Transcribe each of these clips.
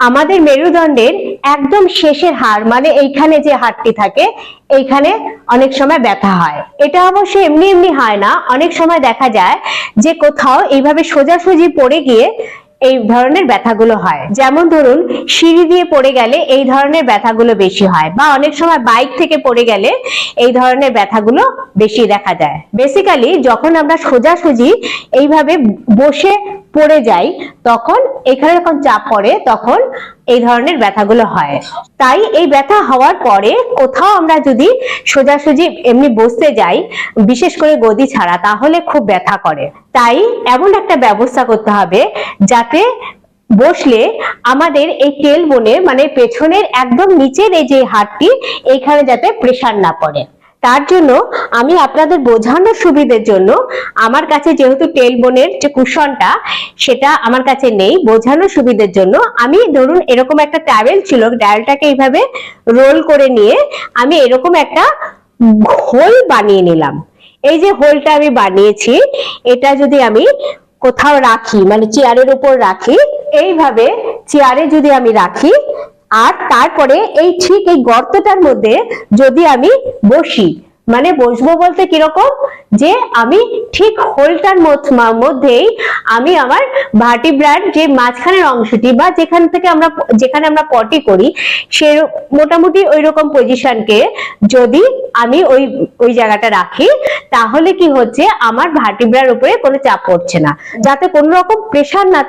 আমাদের মেরুদণ্ডের একদম শেষের হাড় মানে এইখানে যে হাড়টি থাকে, এইখানে অনেক সময় ব্যথা হয়। এটা অবশ্য এমনি এমনি হয় না। অনেক সময় দেখা যায় যে কোথাও এইভাবে সোজাসুজি পড়ে গিয়ে এই ধরনের ব্যথাগুলো হয়। যেমন ধরুন, সিঁড়ি দিয়ে পড়ে গেলে এই ধরনের ব্যথাগুলো বেশি হয় বা অনেক সময় বাইক থেকে পড়ে গেলে এই ধরনের ব্যথাগুলো বেশি দেখা যায়। বেসিক্যালি যখন আমরা সোজাসুজি এইভাবে বসে পড়ে যাই, তখন এখানে যখন চাপ পড়ে, তখন এই ধরনের ব্যথাগুলো হয়। তাই এই ব্যথা হওয়ার পরে কোথাও আমরা যদি সোজাসুজি এমনি বসতে যাই, বিশেষ করে গদি ছাড়া, তাহলে খুব ব্যথা করে। তাই এমন একটা ব্যবস্থা করতে হবে যাতে বসলে আমাদের এই টেল বনে মানে পেছনের একদম নিচের এই যে হাড়টি, এইখানে যাতে প্রেসার না পড়ে। তার জন্য আমি আপনাদের বোঝানোর সুবিধের জন্য আমার কাছে যেহেতু টেল বোনের যে কুশনটা, সেটা আমার কাছে নেই, বোঝানোর সুবিধের জন্য আমি ধরুন এরকম একটা ট্যাবেল ছিল ডায়ালটাকে এইভাবে রোল করে নিয়ে আমি এরকম একটা হোল বানিয়ে নিলাম। এই যে হোলটা আমি বানিয়েছি, এটা যদি আমি কোথাও রাখি মানে চেয়ারের উপর রাখি, এইভাবে চেয়ারে যদি আমি রাখি আর তারপরে এই ঠিক এই গর্তটার মধ্যে যদি আমি বসি মানে বসবো বলতে কীরকম? যে আমি ঠিক হোলটার মধ্যেই আমি আমার ভার্টিব্রার যে মাঝখানের অংশটি বা যেখান থেকে আমরা, যেখানে আমরা পটি করি, সে মোটামুটি ওই রকম পজিশনকে যদি আমি ওই ওই জায়গাটা রাখি, তাহলে কি হচ্ছে? আমার ভাটি ভার্টিব্রার উপরে কোনো চাপ পড়ছে না। যাতে কোনো রকম প্রেশার না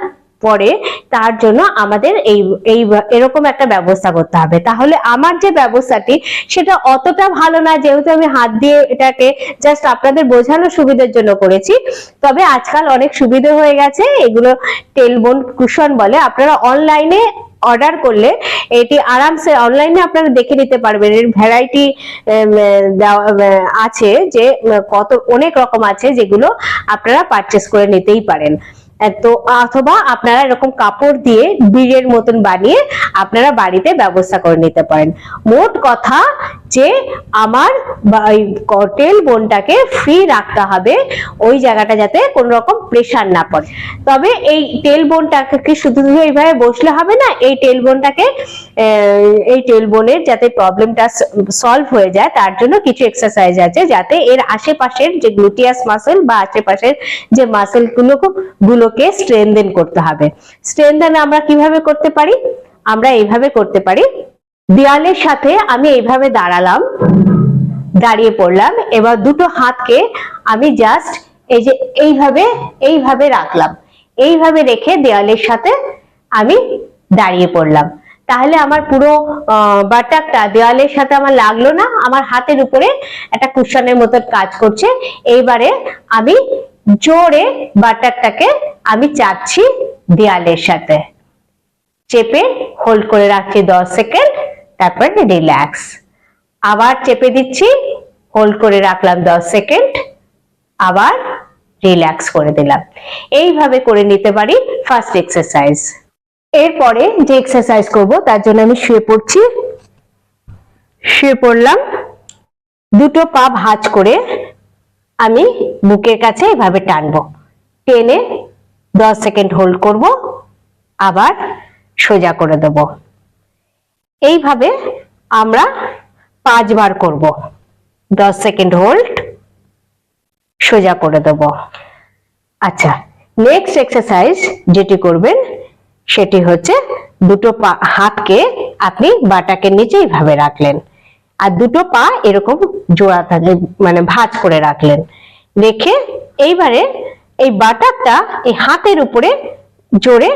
পড়ে তার জন্য আমাদের এই এই, এরকম একটা ব্যবস্থা করতে হবে। তাহলে আমার যে ব্যবস্থাটি, সেটা অতটা ভালো না, যেহেতু আমি হাত দিয়ে এটাকে জাস্ট আপনাদের বোঝানোর সুবিধার জন্য করেছি। তবে আজকাল অনেক সুবিধা হয়ে গেছে, এগুলো টেলবোন কুশন বলে। আপনারা অনলাইনে অর্ডার করলে এটি আরামসে অনলাইনে আপনারা দেখে নিতে পারবেন। এর ভ্যারাইটি আছে যে, কত, অনেক রকম আছে যেগুলো আপনারা পারচেস করে নিতেই পারেন। তো অথবা আপনারা এরকম কাপড় দিয়ে বীরের মতন বানিয়ে আপনারা বাড়িতে ব্যবস্থা করে নিতে পারেন। মোট কথা যে আমার টেল বোনটাকে ফ্রি রাখতে হবে, ওই জায়গাটা যাতে কোনো রকম প্রেশার না পড়ে। তবে এই টেল বোনটাকে শুধু শুধু এইভাবে বসলে হবে না, এই টেল বোনটাকে এই টেল বোনের যাতে প্রবলেমটা সলভ হয়ে যায়, তার জন্য কিছু এক্সারসাইজ আছে, যাতে এর আশেপাশের যে গ্লুটিয়াস মাসেল বা আশেপাশের যে মাসেল গুলোকে গুলোকে স্ট্রেনদেন করতে হবে। স্ট্রেনদেন আমরা কীভাবে করতে পারি? আমরা এইভাবে করতে পারি। দেয়ালের সাথে আমি এইভাবে দাঁড়ালাম, দাঁড়িয়ে পড়লাম। এবার দুটো হাতকে আমি জাস্ট এই যে এইভাবে এইভাবে রাখলাম। এইভাবে রেখে দেওয়ালের সাথে আমি দাঁড়িয়ে পড়লাম। তাহলে আমার পুরো বাটাকটা দেওয়ালের সাথে আমার লাগল না। আমার হাতের উপরে একটা কুশনের মতো কাজ করছে। এইবারে আমি জোরে বাটারটাকে আমি চাচ্ছি দেয়ালের সাথে। চেপে হোল্ড করে রাখছি দশ সেকেন্ড, তারপর রিল্যাক্স। আবার চেপে দিচ্ছি, হোল্ড করে রাখলাম দশ সেকেন্ড, আবার রিল্যাক্স করে দিলাম। এইভাবে করে নিতে পারি ফার্স্ট এক্সারসাইজ। এরপরে যে এক্সারসাইজ করব, তার জন্য আমি শুয়ে পড়ছি। শুয়ে পড়লাম, দুটো পা ভাঁজ করে আমি বুকের কাছে এভাবে টানবো। টেনে দশ সেকেন্ড হোল্ড করব, আবার সোজা করে দেব। এইভাবে আমরা পাঁচবার করব। দশ সেকেন্ড হোল্ড, সোজা করে দেব। আচ্ছা নেক্সট এক্সারসাইজ যেটি করবেন, সেটি হচ্ছে দুটো পা, হাতকে আপনি বাটাকের নিচে এইভাবে রাখলেন। আর দুটো পা এরকম জোড়া মানে ভাঁজ করে রাখলেন। রেখে এইবারে এই বাটাকটা এই হাতের উপরে জোরে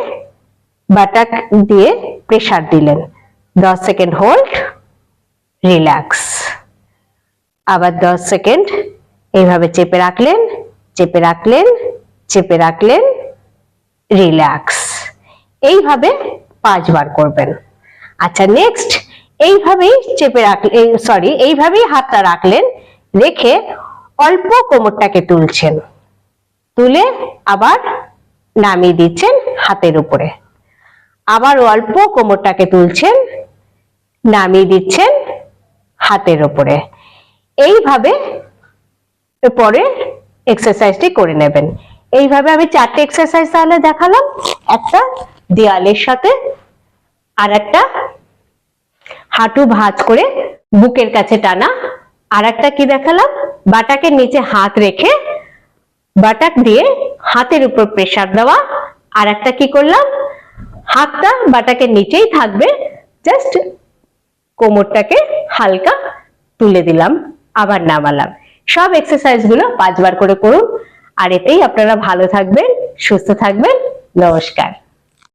বাটাক দিয়ে প্রেসার দিলেন। দশ সেকেন্ড হোল্ড রিল্যাক্স আবার দশ সেকেন্ড এইভাবে চেপে রাখলেন চেপে রাখলেন চেপে রাখলেন রিল্যাক্স এইভাবে পাঁচবার করবেন। আচ্ছা নেক্সট এইভাবেই চেপে রাখলেন সরি এইভাবেই হাতটা রাখলেন, রেখে অল্প কোমরটাকে তুলছেন। তুলে আবার নামিয়ে দিচ্ছেন হাতের উপরে। আবার অল্প কোমরটাকে তুলছেন, নামিয়ে দিচ্ছেন হাতের উপরে। এইভাবে পরে এক্সারসাইজটি করে নেবেন। এইভাবে আমি চারটে এক্সারসাইজ তাহলে দেখালাম। একটা দেয়ালের সাথে আর একটা হাঁটু ভাঁজ করে বুকের কাছে টানা। আর একটা কি দেখালাম? বাটাকের নিচে হাত রেখে বাটাক দিয়ে হাতের উপর প্রেসার দেওয়া। আর একটা কি করলাম? হাতটা বাটাকের নিচেই থাকবে। জাস্ট কোমরটাকে হালকা তুলে দিলাম, আবার নামালাম। সব এক্সারসাইজগুলো পাঁচবার করে করুন। আর এতেই আপনারা ভালো থাকবেন, সুস্থ থাকবেন। নমস্কার।